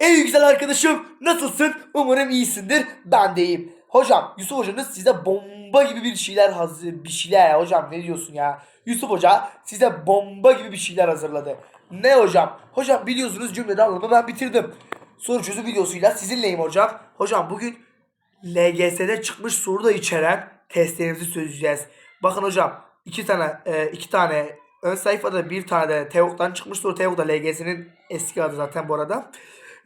Ey güzel arkadaşım nasılsın? Umarım iyisindir. Ben de iyiyim. Hocam Yusuf hocanız size bomba gibi bir şeyler hazır bir şeyler ya hocam ne diyorsun ya? Yusuf hoca size bomba gibi bir şeyler hazırladı. Ne hocam? Hocam biliyorsunuz cümlede anlamı ben bitirdim. Soru çözüm videosuyla sizinleyim hocam. Hocam bugün LGS'de çıkmış soru da içeren testlerimizi çözeceğiz. Bakın hocam iki tane e, iki tane ön sayfada bir tane de TEOG'dan çıkmış soru. TEOG da LGS'nin eski adı zaten bu arada.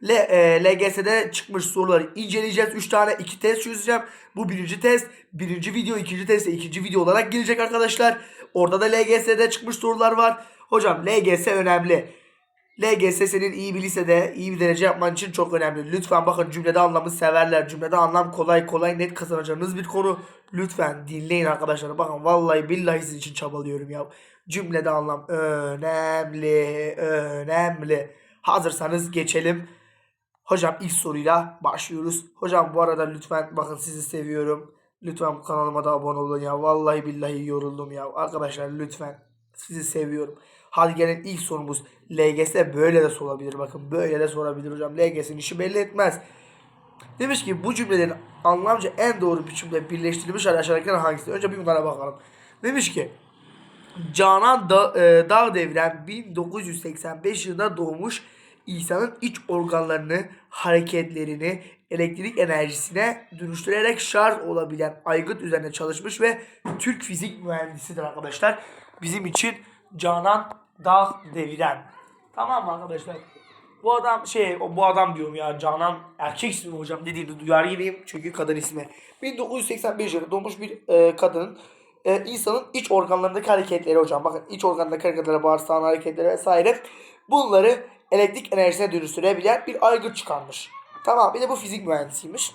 L, e, LGS'de çıkmış soruları inceleyeceğiz. 3 tane 2 test çözeceğim. Bu birinci test. Birinci video, ikinci test ikinci video olarak gelecek arkadaşlar. Orada da LGS'de çıkmış sorular var. Hocam LGS önemli. LGS senin iyi bir lisede iyi bir derece yapman için çok önemli. Lütfen bakın cümlede anlamı severler. Cümlede anlam kolay kolay net kazanacağınız bir konu. Lütfen dinleyin arkadaşlar. Bakın vallahi billahi sizin için çabalıyorum ya. Cümlede anlam önemli, önemli. Hazırsanız geçelim. Hocam ilk soruyla başlıyoruz. Hocam bu arada lütfen bakın sizi seviyorum. Lütfen bu kanalıma da abone olun ya. Vallahi billahi yoruldum ya. Arkadaşlar lütfen sizi seviyorum. Hadi gelin ilk sorumuz. LGS böyle de sorabilir. Bakın böyle de sorabilir hocam. LGS'in işi belli etmez. Demiş ki bu cümlelerin anlamca en doğru biçimde birleştirilmiş hali aşağıdakilerden hangisi? Önce bir bunlara bakalım. Demiş ki Canan da, e, Dağ Devren 1985 yılında doğmuş insanın iç organlarını, hareketlerini elektrik enerjisine dönüştürerek şarj olabilen aygıt üzerine çalışmış ve Türk fizik mühendisidir arkadaşlar. Bizim için Canan Dağ Devren. Tamam mı arkadaşlar? Bu adam şey bu adam diyorum ya Canan erkek ismi mi hocam dediğini duyar gibiyim çünkü kadın ismi. 1985 yılında doğmuş bir e, kadının e, insanın iç organlarındaki hareketleri hocam. Bakın iç organındaki hareketleri, bağırsağın hareketleri vesaire. Bunları elektrik enerjisine dönüştürebilen bir aygıt çıkarmış. Tamam bir de bu fizik mühendisiymiş.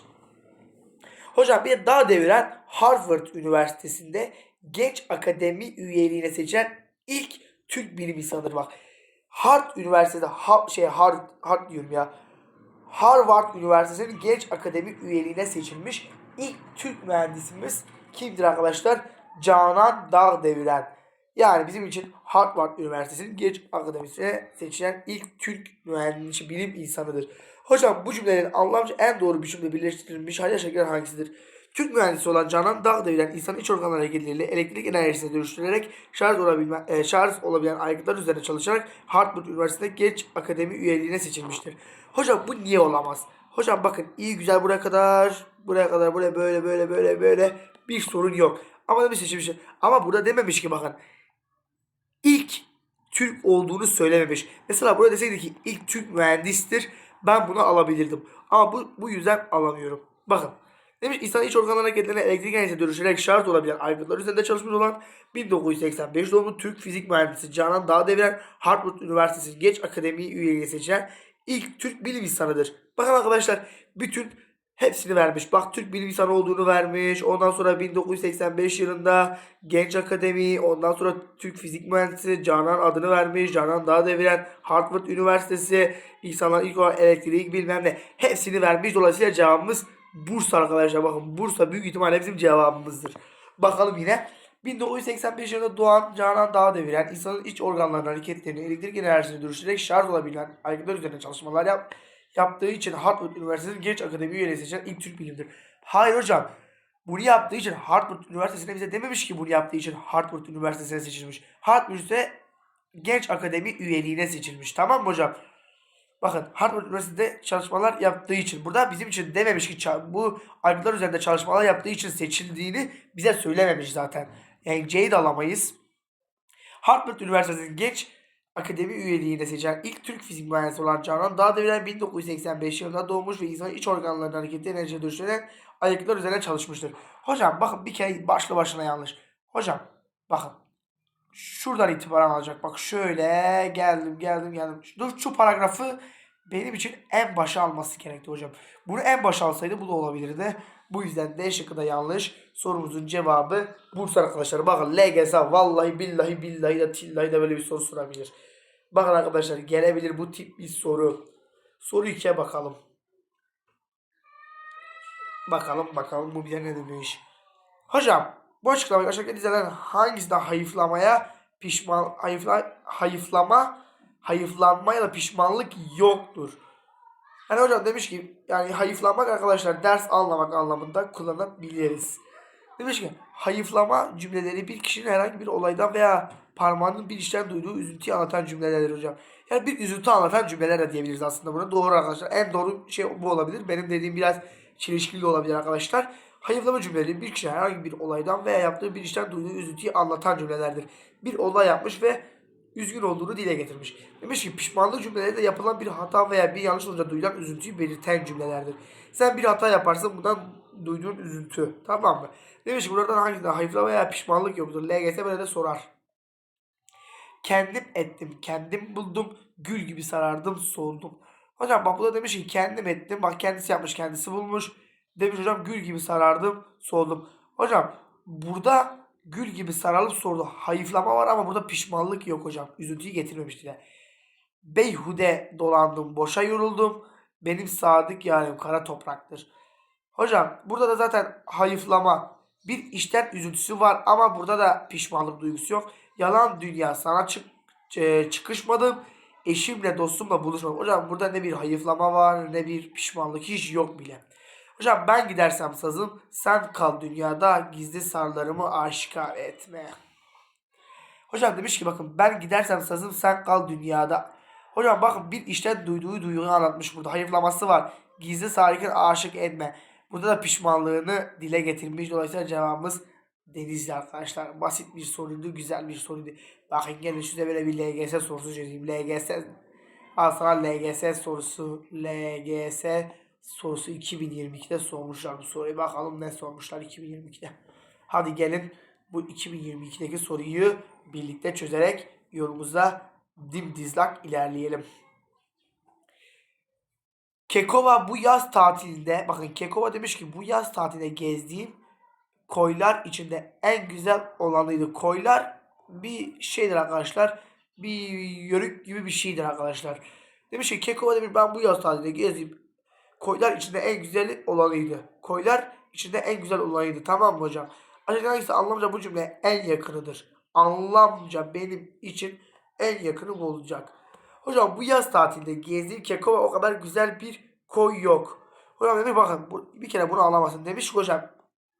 Hocam bir de daha deviren Harvard Üniversitesi'nde genç akademi üyeliğine seçilen ilk Türk bilim insanıdır bak. Harvard Üniversitesi'de ha, şey Harvard, Harvard diyorum ya. Harvard Üniversitesi'nin genç akademi üyeliğine seçilmiş ilk Türk mühendisimiz kimdir arkadaşlar? Canan Dağdeviren. Yani bizim için Harvard Üniversitesi'nin genç akademisine seçilen ilk Türk mühendisi bilim insanıdır. Hocam bu cümlelerin anlamca en doğru biçimde birleştirilmiş hali şekiller hangisidir? Türk mühendisi olan Canan Dağdeviren insanın iç organ hareketleriyle elektrik enerjisine dönüştürerek şarj olabilme, e, şarj olabilen aygıtlar üzerine çalışarak Harvard Üniversitesi'nde genç akademi üyeliğine seçilmiştir. Hocam bu niye olamaz? Hocam bakın iyi güzel buraya kadar, buraya kadar, buraya böyle böyle böyle böyle bir sorun yok. Ama demiş seçilmiş. Ama burada dememiş ki bakın Türk olduğunu söylememiş. Mesela burada deseydi ki ilk Türk mühendistir ben bunu alabilirdim. Ama bu, bu yüzden alamıyorum. Bakın. Demiş insan iç organ hareketlerine elektrik enerjisine dönüşerek şarj olabilen aygıtlar üzerinde çalışmış olan 1985 doğumlu Türk fizik mühendisi Canan Dağdeviren Harvard Üniversitesi Genç Akademi üyeliğine seçilen ilk Türk bilim insanıdır. Bakın arkadaşlar bütün hepsini vermiş. Bak Türk bilim insanı olduğunu vermiş. Ondan sonra 1985 yılında Genç Akademi, ondan sonra Türk Fizik Mühendisi Canan adını vermiş. Canan Dağdeviren Harvard Üniversitesi, insanlar ilk olarak elektrik bilmem ne. Hepsini vermiş. Dolayısıyla cevabımız Bursa arkadaşlar. Bakın Bursa büyük ihtimalle bizim cevabımızdır. Bakalım yine. 1985 yılında doğan Canan Dağdeviren insanın iç organlarının hareketlerini elektrik enerjisine dönüştürerek şarj olabilen aygıtlar üzerine çalışmalar yap, yaptığı için Harvard Üniversitesi'nin genç akademi üyeliği seçilen ilk Türk bilimdir. Hayır hocam. Bunu yaptığı için Harvard Üniversitesi'ne bize dememiş ki bunu yaptığı için Harvard Üniversitesi'ne seçilmiş. Harvard Üniversitesi genç akademi üyeliğine seçilmiş. Tamam mı hocam? Bakın Harvard Üniversitesi'nde çalışmalar yaptığı için burada bizim için dememiş ki bu aygıtlar üzerinde çalışmalar yaptığı için seçildiğini bize söylememiş zaten. Yani C'yi de alamayız. Harvard Üniversitesi'nin genç akademi üyeliğine seçilen ilk Türk fizik mühendisi olan Canan Dağdeviren 1985 yılında doğmuş ve insanın iç organlarının hareketli enerjiye dönüştürerek aygıtlar üzerine çalışmıştır. Hocam bakın bir kere başlı başına yanlış. Hocam bakın şuradan itibaren alacak. Bak şöyle geldim geldim geldim. Dur şu paragrafı benim için en başa alması gerekti hocam. Bunu en başa alsaydı bu da olabilirdi. Bu yüzden D şıkkı da yanlış. Sorumuzun cevabı Bursa arkadaşlar. Bakın LGS vallahi billahi billahi da tillahi da böyle bir soru sorabilir. Bakın arkadaşlar gelebilir bu tip bir soru. Soru 2'ye bakalım. Bakalım bakalım bu bize ne demiş. Hocam bu açıklamayı aşağıdaki dizilerden hangisinde hayıflamaya pişman hayıfla, hayıflama hayıflanma ya da pişmanlık yoktur. Hani hocam demiş ki yani hayıflanmak arkadaşlar ders anlamak anlamında kullanabiliriz. Demiş ki hayıflama cümleleri bir kişinin herhangi bir olaydan veya parmağının bir işten duyduğu üzüntüyü anlatan cümlelerdir hocam. Yani bir üzüntü anlatan cümleler de diyebiliriz aslında buna. Doğru arkadaşlar. En doğru şey bu olabilir. Benim dediğim biraz çelişkili olabilir arkadaşlar. Hayıflama cümleleri bir kişinin herhangi bir olaydan veya yaptığı bir işten duyduğu üzüntüyü anlatan cümlelerdir. Bir olay yapmış ve üzgün olduğunu dile getirmiş. Demiş ki pişmanlık cümleleri de yapılan bir hata veya bir yanlış olunca duyulan üzüntüyü belirten cümlelerdir. Sen bir hata yaparsın bundan duyduğun üzüntü. Tamam mı? Demiş ki buradan hangisinde hayıflama veya pişmanlık yoktur? LGS böyle de sorar. Kendim ettim, kendim buldum, gül gibi sarardım, soldum. Hocam bak bu da demiş ki kendim ettim, bak kendisi yapmış, kendisi bulmuş. Demiş hocam gül gibi sarardım, soldum. Hocam burada gül gibi sararıp sordu. Hayıflama var ama burada pişmanlık yok hocam. Üzüntüyü getirmemiş dile. Beyhude dolandım, boşa yoruldum. Benim sadık yarim kara topraktır. Hocam burada da zaten hayıflama bir işten üzüntüsü var ama burada da pişmanlık duygusu yok. Yalan dünya sana çık e, çıkışmadım. Eşimle dostumla buluşmadım. Hocam burada ne bir hayıflama var ne bir pişmanlık hiç yok bile. Hocam ben gidersem sazım sen kal dünyada gizli sarlarımı aşikar etme. Hocam demiş ki bakın ben gidersem sazım sen kal dünyada. Hocam bakın bir işten duyduğu duyguyu anlatmış burada. Hayıflaması var. Gizli sarıkın aşık etme. Burada da pişmanlığını dile getirmiş. Dolayısıyla cevabımız Denizli arkadaşlar. Basit bir soruydu. Güzel bir soruydu. Bakın gelin size böyle bir LGS sorusu çözeyim. LGS Al sana LGS sorusu. LGS sorusu 2022'de sormuşlar bu soruyu. Bakalım ne sormuşlar 2022'de. Hadi gelin bu 2022'deki soruyu birlikte çözerek yolumuza dimdizlak ilerleyelim. Kekova bu yaz tatilinde bakın Kekova demiş ki bu yaz tatilinde gezdiğim koylar içinde en güzel olanıydı. Koylar bir şeydir arkadaşlar. Bir yörük gibi bir şeydir arkadaşlar. Demiş ki Kekova demiş ben bu yaz tatilinde gezdiğim koylar içinde en güzeli olanıydı. Koylar içinde en güzel olanıydı. Tamam mı hocam? Aşağıdan hangisi anlamca bu cümle en yakınıdır? Anlamca benim için en yakını bu olacak. Hocam bu yaz tatilinde gezdiğim Kekova o kadar güzel bir koy yok. Hocam demiş bakın bu, bir kere bunu anlamasın. Demiş hocam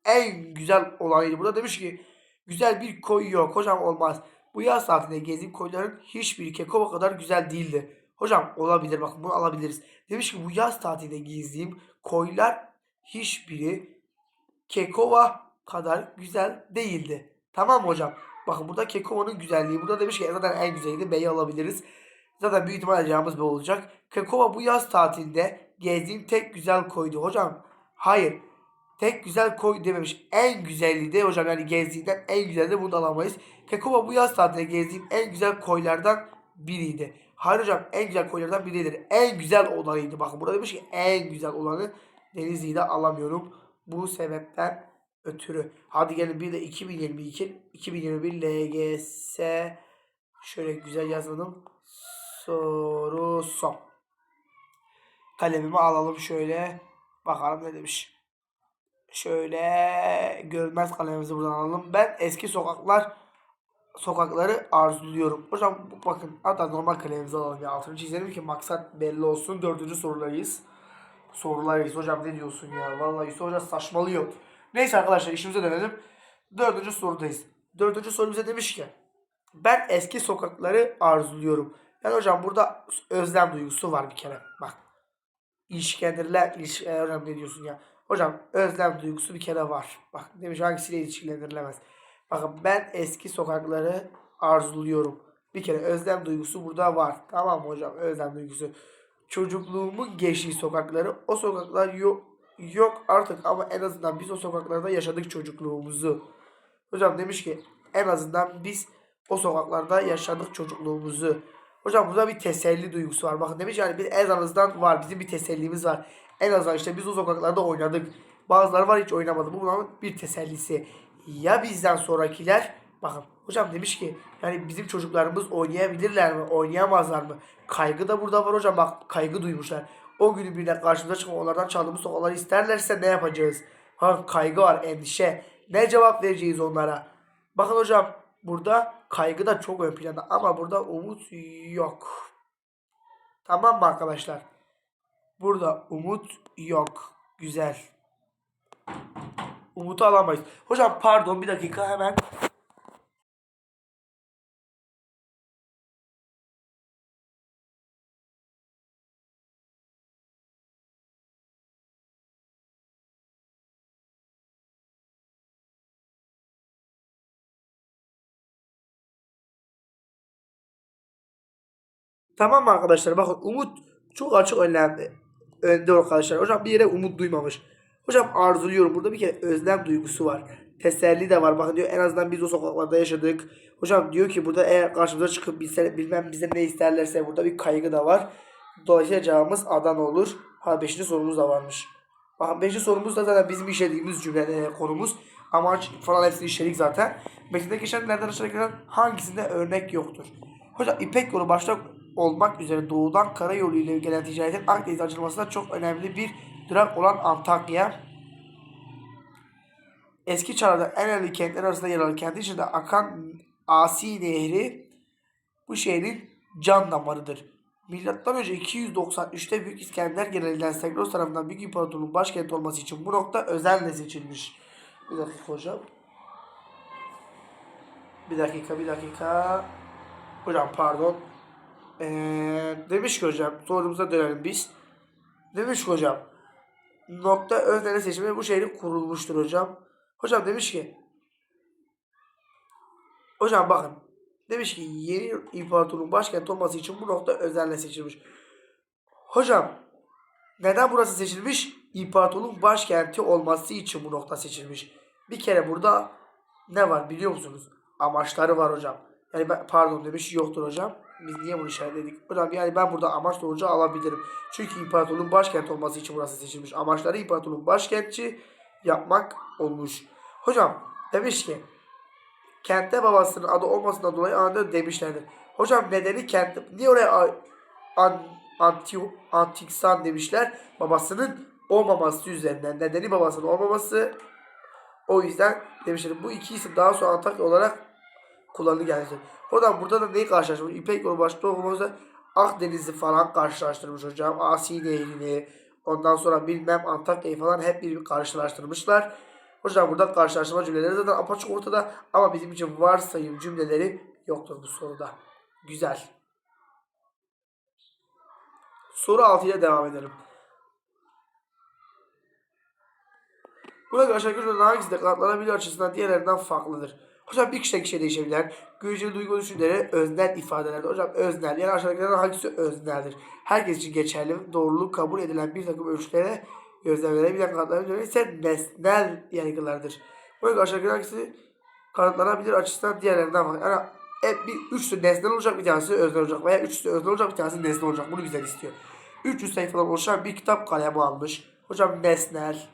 en güzel olanıydı. Burada demiş ki güzel bir koy yok. Hocam olmaz. Bu yaz tatilinde gezdiğim koyların hiçbiri Kekova kadar güzel değildi. Hocam olabilir bakın bunu alabiliriz. Demiş ki bu yaz tatilinde gezdiğim koylar hiçbiri Kekova kadar güzel değildi. Tamam hocam? Bakın burada Kekova'nın güzelliği. Burada demiş ki zaten en güzeliydi. B'yi alabiliriz. Zaten büyük ihtimalle cevabımız bu olacak. Kekova bu yaz tatilinde gezdiğim tek güzel koydu. Hocam hayır. Tek güzel koy dememiş. En güzelliği de hocam yani gezdiğinden en güzeli de bunu alamayız. Kekova bu yaz tatilinde gezdiğim en güzel koylardan biriydi. Hayır hocam en güzel koylardan biridir. En güzel olanıydı. Bakın burada demiş ki en güzel olanı Denizli'yi de alamıyorum. Bu sebepten ötürü. Hadi gelin bir de 2022 2021 LGS şöyle güzel yazalım. Soru son. Kalemimi alalım şöyle. Bakalım ne demiş. Şöyle görünmez kalemimizi buradan alalım. Ben eski sokaklar sokakları arzuluyorum. Hocam bakın hatta normal kalemimizi alalım ya. Altını çizelim ki maksat belli olsun. Dördüncü sorularıyız. Sorularıyız. Hocam ne diyorsun ya? Vallahi Yusuf Hoca saçmalıyor. Neyse arkadaşlar işimize dönelim. Dördüncü sorudayız. Dördüncü soru bize demiş ki ben eski sokakları arzuluyorum. Yani hocam burada özlem duygusu var bir kere. Bak. İlişkilendirler. İliş, hocam ne diyorsun ya? Hocam özlem duygusu bir kere var. Bak demiş hangisiyle ilişkilendirilemez. Bakın ben eski sokakları arzuluyorum. Bir kere özlem duygusu burada var. Tamam hocam? Özlem duygusu. Çocukluğumun geçtiği sokakları o sokaklar yok yok artık ama en azından biz o sokaklarda yaşadık çocukluğumuzu. Hocam demiş ki en azından biz o sokaklarda yaşadık çocukluğumuzu. Hocam burada bir teselli duygusu var. Bakın demiş yani biz en azından var. Bizim bir tesellimiz var. En azından işte biz o sokaklarda oynadık. Bazıları var hiç oynamadı. Bu bunun bir tesellisi. Ya bizden sonrakiler bakın hocam demiş ki yani bizim çocuklarımız oynayabilirler mi? Oynayamazlar mı? Kaygı da burada var hocam. Bak kaygı duymuşlar. O günü birine karşımıza çıkıp onlardan çaldığımız sokakları isterlerse ne yapacağız? Ha, kaygı var, endişe. Ne cevap vereceğiz onlara? Bakın hocam burada kaygı da çok ön planda ama burada umut yok. Tamam mı arkadaşlar? Burada umut yok. Güzel. Umut'u alamayız. Hocam pardon bir dakika hemen. Tamam mı arkadaşlar? Bakın umut çok açık önemli. Önde arkadaşlar. Hocam bir yere umut duymamış. Hocam arzuluyorum. Burada bir kere özlem duygusu var. Teselli de var. Bakın diyor en azından biz o sokaklarda yaşadık. Hocam diyor ki burada eğer karşımıza çıkıp bilse, bilmem bize ne isterlerse burada bir kaygı da var. Dolayısıyla cevabımız Adana olur. Ha 5. sorumuz da varmış. Bakın 5. sorumuz da zaten bizim işlediğimiz cümle e, konumuz. Amaç falan hepsini işledik zaten. Metinde geçenlerden aşağıdakilerden hangisinde örnek yoktur? Hocam İpek yolu başta olmak üzere doğudan karayolu ile gelen ticaretin Akdeniz açılmasında çok önemli bir durak olan Antakya. Eski çağlarda en önemli kentler arasında yer alan kenti içinde akan Asi Nehri bu şehrin can damarıdır. Milattan önce 293'te Büyük İskender genelinden Segros tarafından Büyük İmparatorluğun başkenti olması için bu nokta özenle seçilmiş. Bir dakika hocam. Bir dakika bir dakika. Hocam pardon. Ee, demiş ki hocam sorumuza dönelim biz. Demiş ki hocam nokta öznele seçimi bu şehrin kurulmuştur hocam. Hocam demiş ki hocam bakın demiş ki yeni imparatorluğun başkenti olması için bu nokta özenle seçilmiş. Hocam neden burası seçilmiş? İmparatorluğun başkenti olması için bu nokta seçilmiş. Bir kere burada ne var biliyor musunuz? Amaçları var hocam. Yani ben, pardon demiş yoktur hocam. Biz niye bunu işaretledik? Hocam yani ben burada amaç doğrucu alabilirim. Çünkü imparatorluğun başkenti olması için burası seçilmiş. Amaçları imparatorluğun başkenti yapmak olmuş. Hocam demiş ki kentte babasının adı olmasından dolayı anında demişlerdir. Hocam nedeni kentte niye oraya an, anti, antiksan demişler? Babasının olmaması üzerinden. Nedeni babasının olmaması o yüzden demişler. Bu iki isim daha sonra Antakya olarak kullanıldı geldi. Oradan burada da neyi karşılaştırmış? İpek yolu başta olmamızda Akdeniz'i falan karşılaştırmış hocam. Asi Nehri'ni ondan sonra bilmem Antakya'yı falan hep bir karşılaştırmışlar. Hocam burada karşılaştırma cümleleri zaten apaçık ortada ama bizim için varsayım cümleleri yoktur bu soruda. Güzel. Soru 6 ile devam edelim. Burada aşağıdaki cümlelerin hangisi de açısından diğerlerinden farklıdır? Hocam bir kişiden kişiye değişebilen göreceli duygu düşünceleri öznel ifadelerdir. Hocam öznel yani aşağıdakilerden hangisi özneldir? Herkes için geçerli, doğruluk kabul edilen bir takım ölçülere gözlemlenebilen kanıtlanabilir ise nesnel yargılardır. Burada aşağıdakilerden hangisi kanıtlanabilir açısından diğerlerinden farklı. Yani hep bir üçlü nesnel olacak bir tanesi öznel olacak veya üçlü öznel olacak bir tanesi nesnel olacak. Bunu bizden istiyor. 300 sayfadan oluşan bir kitap kalemi almış. Hocam nesnel.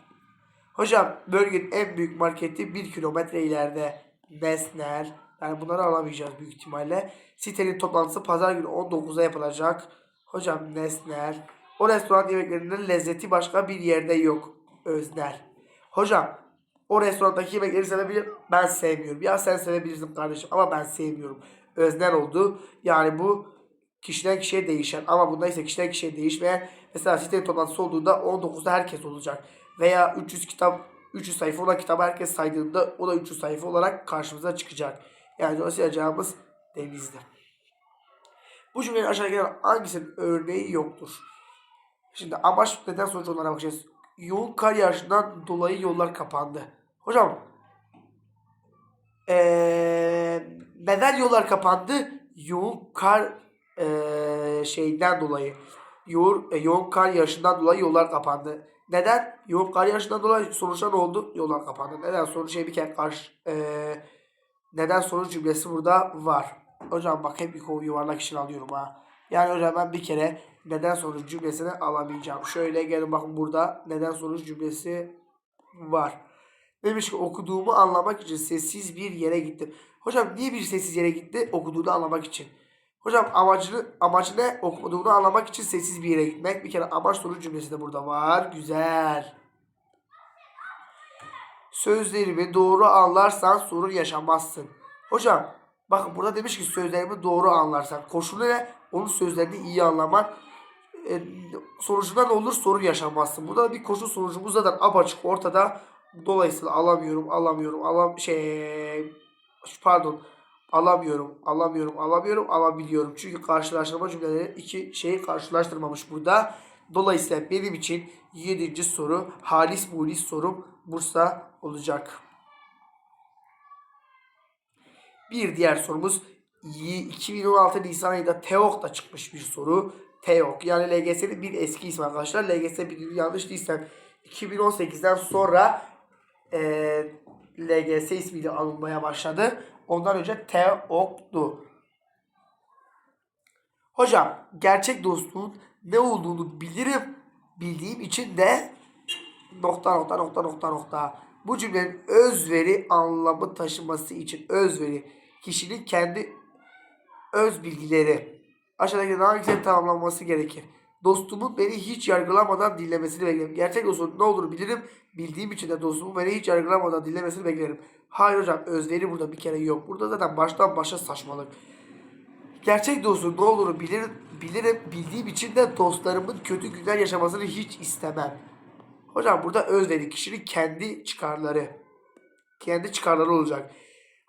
Hocam bölgenin en büyük marketi 1 kilometre ileride. Nesnel. Yani bunları alamayacağız büyük ihtimalle. Sitenin toplantısı pazar günü 19'da yapılacak. Hocam nesnel. O restoran yemeklerinin lezzeti başka bir yerde yok. Öznel. Hocam o restorandaki yemekleri sevebilir. Ben sevmiyorum. Ya sen sevebilirsin kardeşim ama ben sevmiyorum. Öznel oldu. Yani bu kişiden kişiye değişen ama bunda ise kişiden kişiye değişmeyen mesela sitenin toplantısı olduğunda 19'da herkes olacak. Veya 300 kitap 300 sayfa olan kitabı herkes saydığında o da 300 sayfa olarak karşımıza çıkacak. Yani dolayısıyla cevabımız denizli. Bu cümlenin aşağıdakilerden hangisinin örneği yoktur? Şimdi amaç neden sonuç onlara bakacağız. Yoğun kar yağışından dolayı yollar kapandı. Hocam ee, neden yollar kapandı? Yoğun kar ee, şeyinden dolayı. Yoğun, yoğun kar yağışından dolayı yollar kapandı. Neden? Yoğun kar yağışından dolayı sonuçta ne oldu? Yollar kapandı. Neden sonuç şey bir karşı ee, neden sonuç cümlesi burada var. Hocam bak hep bir yuvarlak için alıyorum ha. Yani hocam ben bir kere neden sonuç cümlesini alamayacağım. Şöyle gelin bakın burada neden sonuç cümlesi var. Demiş ki okuduğumu anlamak için sessiz bir yere gittim. Hocam niye bir sessiz yere gitti? Okuduğunu anlamak için. Hocam amacını, amacı ne? Okuduğunu anlamak için sessiz bir yere gitmek. Bir kere amaç sonuç cümlesi de burada var. Güzel. Sözlerimi doğru anlarsan sorun yaşamazsın. Hocam bakın burada demiş ki sözlerimi doğru anlarsan. Koşulu ne? Onun sözlerini iyi anlaman. e, sonucunda ne olur? Sorun yaşamazsın. Burada bir koşu sonucumuz zaten apaçık ortada. Dolayısıyla alamıyorum, alamıyorum, alam şey pardon alamıyorum, alamıyorum, alamıyorum, alabiliyorum. Çünkü karşılaştırma cümleleri iki şeyi karşılaştırmamış burada. Dolayısıyla benim için 7. soru halis mulis sorum Bursa olacak. Bir diğer sorumuz y- 2016 Nisan ayında TEOK'ta çıkmış bir soru. TEOK yani LGS'nin bir eski ismi arkadaşlar. LGS bir yanlış değilsem 2018'den sonra eee LGS ismiyle anılmaya başladı. Ondan önce TEOK'tu. Hocam gerçek dostluğun ne olduğunu bilirim. Bildiğim için de nokta nokta nokta nokta nokta. Bu cümlenin özveri anlamı taşıması için özveri kişinin kendi öz bilgileri aşağıdaki güzel tamamlanması gerekir. Dostumun beni hiç yargılamadan dinlemesini beklerim. Gerçek dostum ne olur bilirim. Bildiğim için de dostumun beni hiç yargılamadan dinlemesini beklerim. Hayır hocam özveri burada bir kere yok. Burada zaten baştan başa saçmalık. Gerçek dostum ne olur bilirim, bilirim. Bildiğim için de dostlarımın kötü günler yaşamasını hiç istemem. Hocam burada özveri kişinin kendi çıkarları. Kendi çıkarları olacak.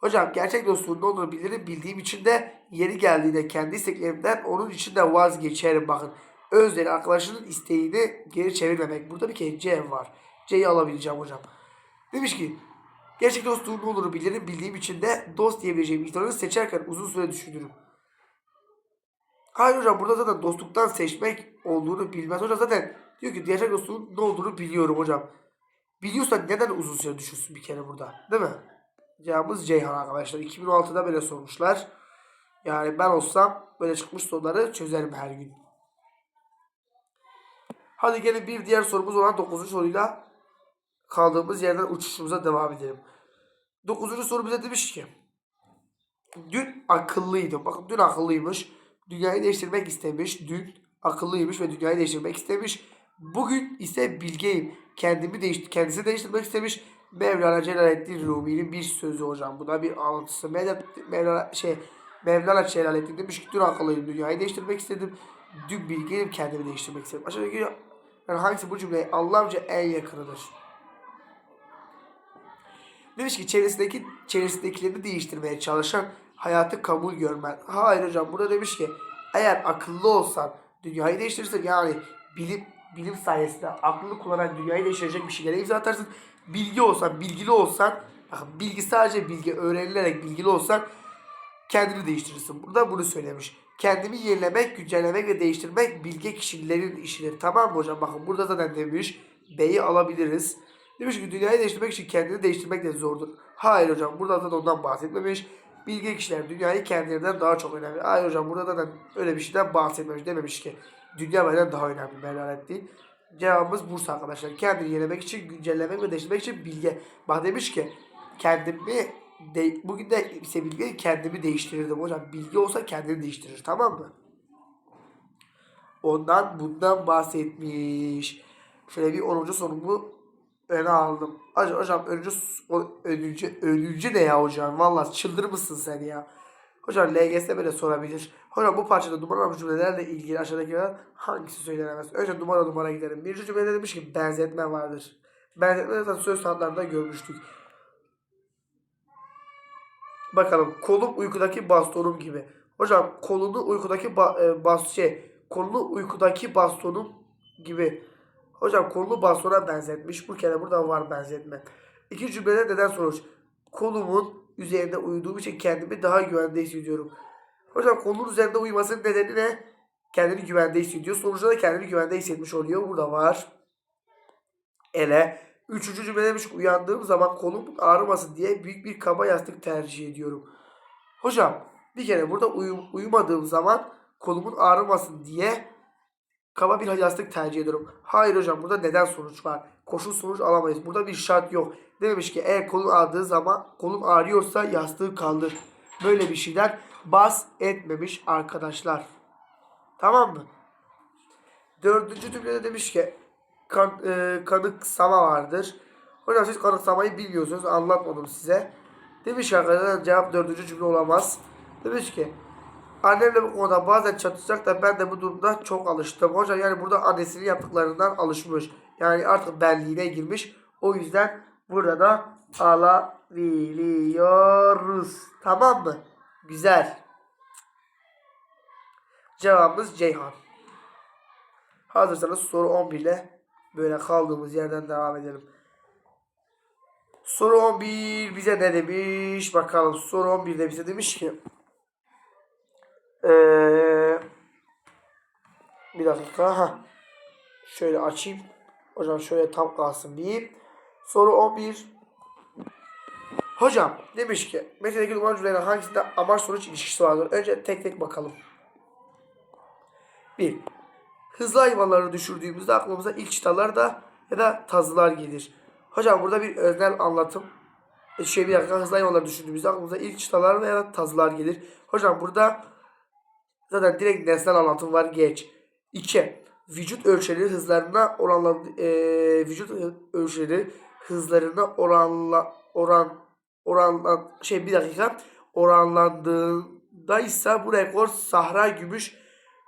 Hocam gerçek dostluğun ne olur bilirim. Bildiğim için de yeri geldiğinde kendi isteklerimden onun için de vazgeçerim. Bakın özveri arkadaşının isteğini geri çevirmemek. Burada bir kere C var. C'yi alabileceğim hocam. Demiş ki gerçek dostluğun ne olur bilirim. Bildiğim için de dost diyebileceğim insanları seçerken uzun süre düşünürüm. Hayır hocam burada zaten dostluktan seçmek olduğunu bilmez. Hocam zaten diyor ki gerçek dostluğun ne olduğunu biliyorum hocam. Biliyorsan neden uzun süre düşünsün bir kere burada? Değil mi? Cevabımız Ceyhan arkadaşlar. 2016'da böyle sormuşlar. Yani ben olsam böyle çıkmış soruları çözerim her gün. Hadi gelin bir diğer sorumuz olan 9. soruyla kaldığımız yerden uçuşumuza devam edelim. 9. soru bize demiş ki Dün akıllıydım. Bakın dün akıllıymış. Dünyayı değiştirmek istemiş. Dün akıllıymış ve dünyayı değiştirmek istemiş. Bugün ise bilgeyim. Kendimi değiş kendisi değiştirmek istemiş. Mevlana Celaleddin Rumi'nin bir sözü hocam. Bu da bir anlatısı. Mevlana, şey, Mevlana Celaleddin demiş ki dün akıllıyım. Dünyayı değiştirmek istedim. Dün bilgeyim. Kendimi değiştirmek istedim. Aşağıdaki yani hangisi bu cümleye Allah'ımca en yakınıdır? Demiş ki çevresindeki çevresindekileri değiştirmeye çalışan hayatı kabul görmez. Hayır hocam burada demiş ki eğer akıllı olsan dünyayı değiştirirsen yani bilim bilim sayesinde aklını kullanarak dünyayı değiştirecek bir şeylere imza atarsın. Bilgi olsan, bilgili olsan, bakın bilgi sadece bilgi öğrenilerek bilgili olsan kendini değiştirirsin. Burada bunu söylemiş. Kendimi yenilemek, güncellemek ve değiştirmek bilge kişilerin işidir. Tamam mı hocam? Bakın burada zaten demiş. B'yi alabiliriz. Demiş ki dünyayı değiştirmek için kendini değiştirmek de zordur. Hayır hocam burada zaten ondan bahsetmemiş. Bilge kişiler dünyayı kendilerinden daha çok önemli. Hayır hocam burada zaten öyle bir şeyden bahsetmemiş. Dememiş ki dünya benden daha önemli Melanet değil. Cevabımız Bursa arkadaşlar. Kendini yenilemek için, güncellemek ve değiştirmek için bilge. Bak demiş ki kendimi de, bugün de ise bilgi kendimi değiştirirdim hocam. Bilgi olsa kendini değiştirir tamam mı? Ondan bundan bahsetmiş. Şöyle bir 10. sorumu öne aldım. Hocam, önce önce önce ne ya hocam? Vallahi çıldırmışsın sen ya. Hocam LGS böyle sorabilir. Hocam bu parçada numaralı cümlelerle ilgili aşağıdakilerden hangisi söylenemez? Önce numara numara gidelim. Birinci cümlede demiş ki benzetme vardır. Benzetme zaten söz sanatlarında görmüştük. Bakalım kolum uykudaki bastonum gibi. Hocam kolunu uykudaki ba- e, bas şey kolunu uykudaki bastonum gibi. Hocam kolunu bastona benzetmiş. Bu kere burada var benzetme. İki cümlede neden sonuç? Kolumun üzerinde uyuduğum için kendimi daha güvende hissediyorum. Hocam kolunun üzerinde uyumasının nedeni ne? Kendini güvende hissediyor. Sonuçta da kendini güvende hissetmiş oluyor. Burada var. Ele. Üçüncü cümle demiş ki uyandığım zaman kolum ağrımasın diye büyük bir kaba yastık tercih ediyorum. Hocam bir kere burada uyum, uyumadığım zaman kolumun ağrımasın diye kaba bir yastık tercih ediyorum. Hayır hocam burada neden sonuç var? Koşul sonuç alamayız. Burada bir şart yok. Dememiş ki eğer kolun ağrıdığı zaman kolun ağrıyorsa yastığı kaldır. Böyle bir şeyler bas etmemiş arkadaşlar. Tamam mı? Dördüncü cümlede demiş ki kan, e, kanıksama vardır. Hocam siz kanıksamayı bilmiyorsunuz. Anlatmadım size. Demiş arkadaşlar cevap dördüncü cümle olamaz. Demiş ki Annemle bu konuda bazen çatışacak da ben de bu durumda çok alıştım. Hocam yani burada annesinin yaptıklarından alışmış. Yani artık benliğine girmiş. O yüzden burada da alabiliyoruz. Tamam mı? Güzel. Cevabımız Ceyhan. Hazırsanız soru 11 ile böyle kaldığımız yerden devam edelim. Soru 11 bize ne demiş? Bakalım soru 11'de bize demiş ki ee, bir dakika. Ha. Şöyle açayım. Hocam şöyle tam kalsın bir. Soru 11. Hocam demiş ki metodaki numaralı cümlelerin hangisinde amaç sonuç ilişkisi vardır? Önce tek tek bakalım. 1. Hızlı hayvanları düşürdüğümüzde aklımıza ilk çıtalar da ya da tazılar gelir. Hocam burada bir öznel anlatım. E, Şey bir dakika hızlı hayvanları düşürdüğümüzde aklımıza ilk çıtalar veya da tazılar gelir. Hocam burada zaten direkt nesnel anlatım var geç. 2. Vücut ölçüleri hızlarına oranla e, vücut ölçüleri hızlarına oranla oran oranla şey bir dakika oranlandığında ise bu rekor Sahra Gümüş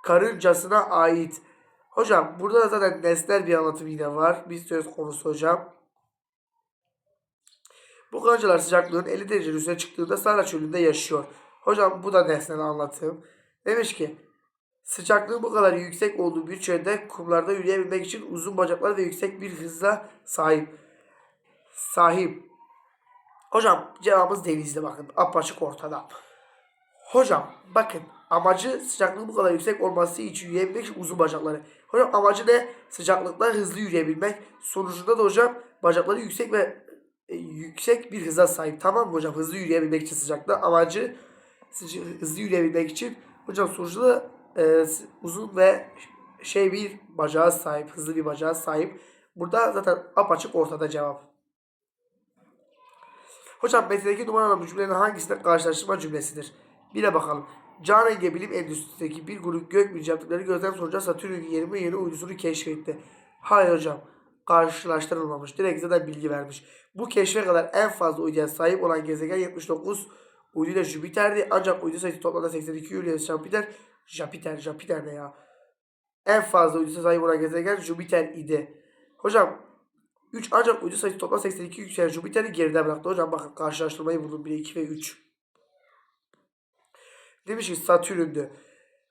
karıncasına ait. Hocam burada da zaten nesnel bir anlatım yine var. Bir söz konusu hocam. Bu karıncalar sıcaklığın 50 derece üstüne çıktığında Sahra çölünde yaşıyor. Hocam bu da nesnel anlatım. Demiş ki sıcaklığın bu kadar yüksek olduğu bir çölde kumlarda yürüyebilmek için uzun bacaklar ve yüksek bir hızla sahip. Sahip. Hocam cevabımız denizde bakın. Apaçık ortada. Hocam bakın amacı sıcaklığın bu kadar yüksek olması için yürüyebilmek için uzun bacakları. Hocam amacı ne? Sıcaklıkta hızlı yürüyebilmek. Sonucunda da hocam bacakları yüksek ve e, yüksek bir hıza sahip. Tamam mı hocam? Hızlı yürüyebilmek için sıcakta. Amacı hızlı yürüyebilmek için hocam sonucunda da e, uzun ve şey bir bacağa sahip. Hızlı bir bacağa sahip. Burada zaten apaçık ortada cevap. Hocam metindeki numaralı cümlelerin hangisinde karşılaştırma cümlesidir? Bire bakalım. Can Ege bilim endüstrisindeki bir grup gök bilimci yaptıkları gözlem sonucu Satürn'ün yeni yeni uydusunu keşfetti. Hayır hocam. Karşılaştırılmamış. Direkt zaten bilgi vermiş. Bu keşfe kadar en fazla uyduya sahip olan gezegen 79 uyduyla Jüpiter'di. Ancak uydu sayısı toplamda 82 uyduya Jüpiter. Jüpiter, Jüpiter ne ya? En fazla uyduya sahip olan gezegen Jüpiter idi. Hocam 3 ancak uydu sayısı toplam 82 yükselen Jüpiter'i geride bıraktı. Hocam bakın karşılaştırmayı buldum. 1, 2 ve 3. Demiş ki Satürn'dü.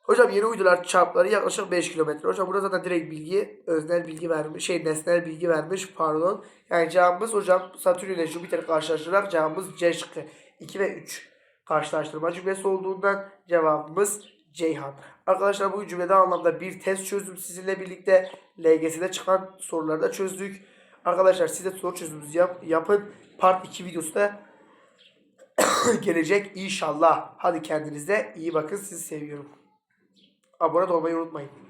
Hocam yeni uydular çapları yaklaşık 5 kilometre. Hocam burada zaten direkt bilgi, öznel bilgi vermiş, şey nesnel bilgi vermiş pardon. Yani cevabımız hocam Satürn ile Jüpiter karşılaştırarak cevabımız C şıkkı. 2 ve 3 karşılaştırma cümlesi olduğundan cevabımız Ceyhan. Arkadaşlar bu cümlede anlamda bir test çözdüm sizinle birlikte. LGS'de çıkan soruları da çözdük. Arkadaşlar siz de soru çözümümüzü yap, yapın. Part 2 videosu da gelecek inşallah. Hadi kendinize iyi bakın. Sizi seviyorum. Abone olmayı unutmayın.